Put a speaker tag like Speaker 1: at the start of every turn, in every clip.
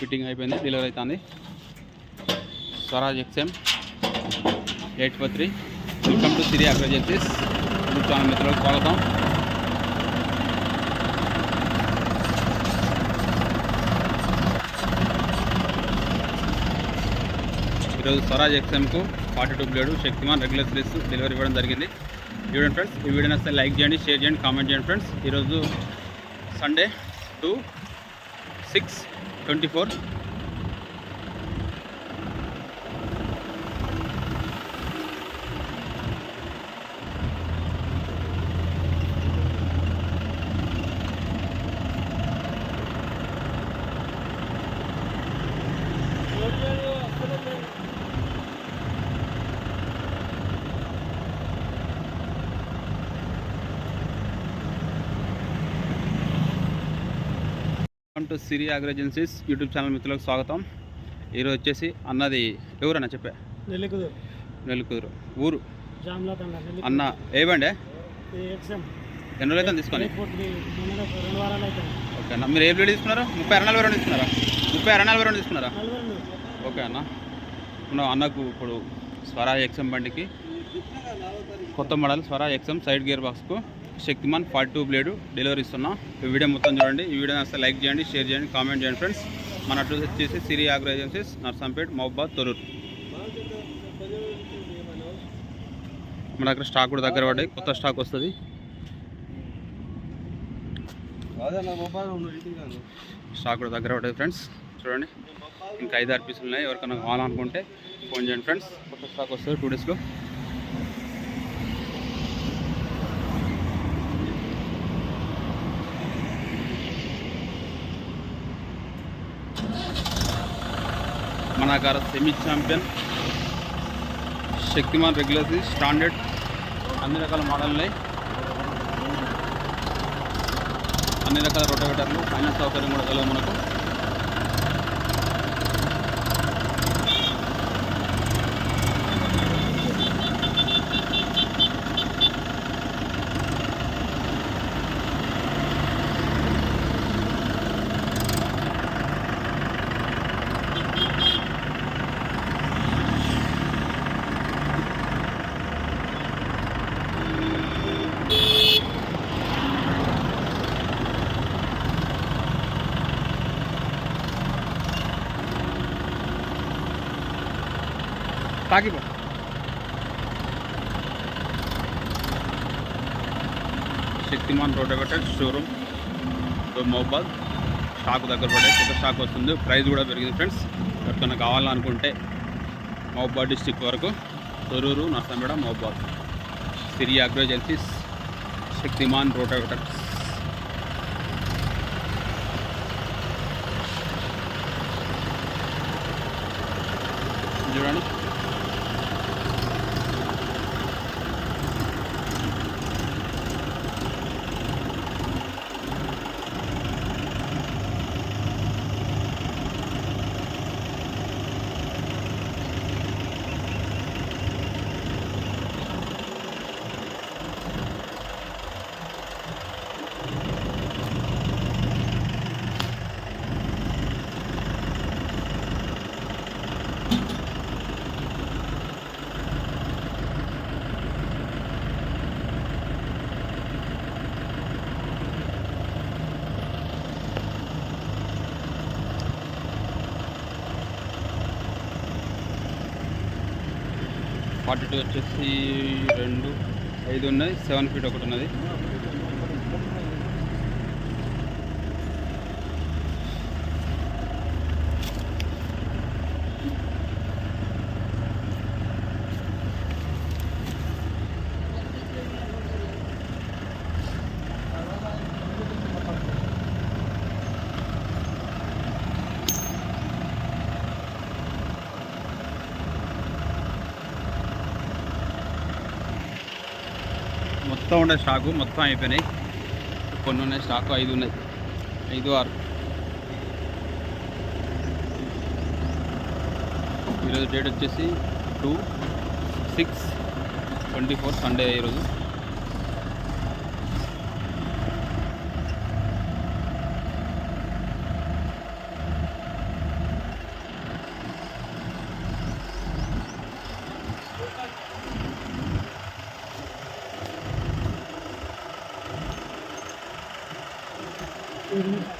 Speaker 1: Fitting అయిపోయింది delivery అవుతుంది Swaraj XM eight four three. Welcome to Siri agro agencies YouTube మిత్రులకు స్వాగతం. ఈరోజు Swaraj ఎక్స్ఎంకు forty two blade Shaktiman regular series delivery ఇవ్వడం జరిగింది. చూడండి ఫ్రెండ్స్ ఈ వీడియో నచ్చితే లైక్ చేయండి షేర్ చేయండి కామెంట్ చేయండి ఫ్రెండ్స్. ఈరోజు Sunday two six twenty four welcome to Siri agro agencies YouTube channel మిత్రులకు స్వాగతం. ఈరోజు వచ్చేసి అన్నది ఎవరన్నా చెప్పా? నెల్లికూరు ఊరు?
Speaker 2: జామ్లా తండ నెల్లికుదు
Speaker 1: అన్న ఏవండే
Speaker 2: ఎక్స్ఎం.
Speaker 1: ఎన్ని రోజులు అయితే తీసుకొని ఓకే అన్న మీరు ఏ బ్లేడ్ తీసుకున్నారు? ముప్పై అర నలభై రెండు తీసుకున్నారా? ముప్పై అర నలభై రెండు తీసుకున్నారా? ఓకే అన్న. అన్నకు ఇప్పుడు స్వరాజ్ ఎక్స్ఎం బండికి కొత్త model Swaraj XM side gear బాక్స్కు Shaktiman forty two blade delivery ఇస్తున్నా. ఈ వీడియో మొత్తం చూడండి. ఈ వీడియో నచ్చితే లైక్ చేయండి షేర్ చేయండి కామెంట్ చేయండి ఫ్రెండ్స్. మన అడ్రస్ వచ్చేసి సిరి ఆగ్రో ఏజెన్సీస్ నర్సంపేట్ మహబాద్ తొరూరు. మన దగ్గర స్టాక్ కూడా దగ్గర పడ్డాయి. కొత్త స్టాక్ వస్తుంది. స్టాక్ కూడా దగ్గర పడ్డాయి ఫ్రెండ్స్. చూడండి. ఇంకా ఐదు ఆరు పీసులు ఉన్నాయి. ఎవరికైనా కావాలనుకుంటే ఫోన్ చేయండి ఫ్రెండ్స్. కొత్త స్టాక్ వస్తుంది టూ డేస్లో. మన semi champion Shaktiman regular standard అన్ని రకాల మోడల్ని అన్ని రకాల రొటోవేటర్లు ఫైనాన్స్ సౌకర్యం కూడా కలవు మనకు. తాకిపో Shaktiman rotavator showroom. Mahabad stock దగ్గర పడే కొత్త స్టాక్ వస్తుంది. ప్రైస్ కూడా పెరిగింది ఫ్రెండ్స్. ఎవరికైనా కావాలనుకుంటే మహబాద్ డిస్టిక్ వరకు Thorrur Narsampet Mahabad Siri agro agencies Shaktiman rotavators చూడండి. ఫార్టీ టూ వచ్చేసి రెండు ఐదు ఉన్నాయి. సెవెన్ ఫీట్ ఒకటి ఉన్నది. మొత్తం ఉండే స్టాకు మొత్తం అయిపోయినాయి. కొన్ని ఉన్నాయి స్టాకు ఐదు ఉన్నాయి. ఐదు ఆరు. ఈరోజు డేట్ వచ్చేసి two six twenty four Sunday ఈరోజు.
Speaker 2: ఓకే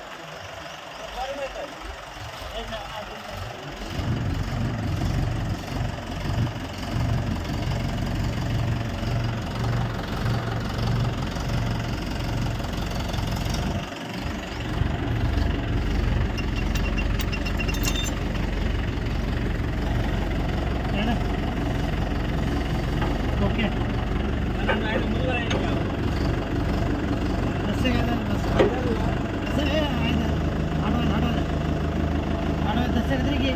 Speaker 2: కదా నీకు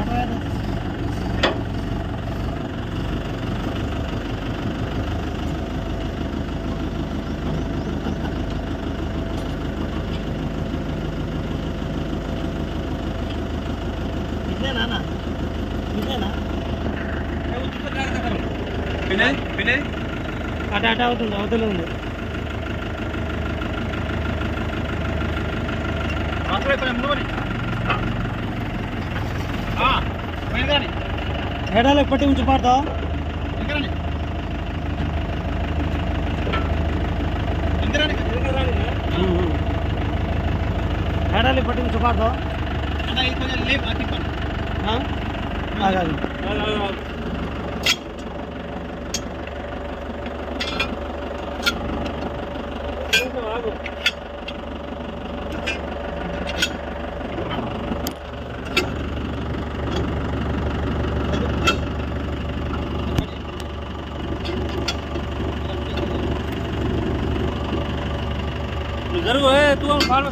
Speaker 2: ఆటో ఆటో ఇదేనా? ఇదేనా
Speaker 1: వినయ్.
Speaker 2: అటు అటు అవుతుంది అవతల ఉంది. ఎడాలు ఎప్పటి ఉంచి పాడతావు? ఎడాలు ఎప్పటి ఉంచి పాడతావు? જરૂર
Speaker 1: હે તું
Speaker 2: ફાર્મ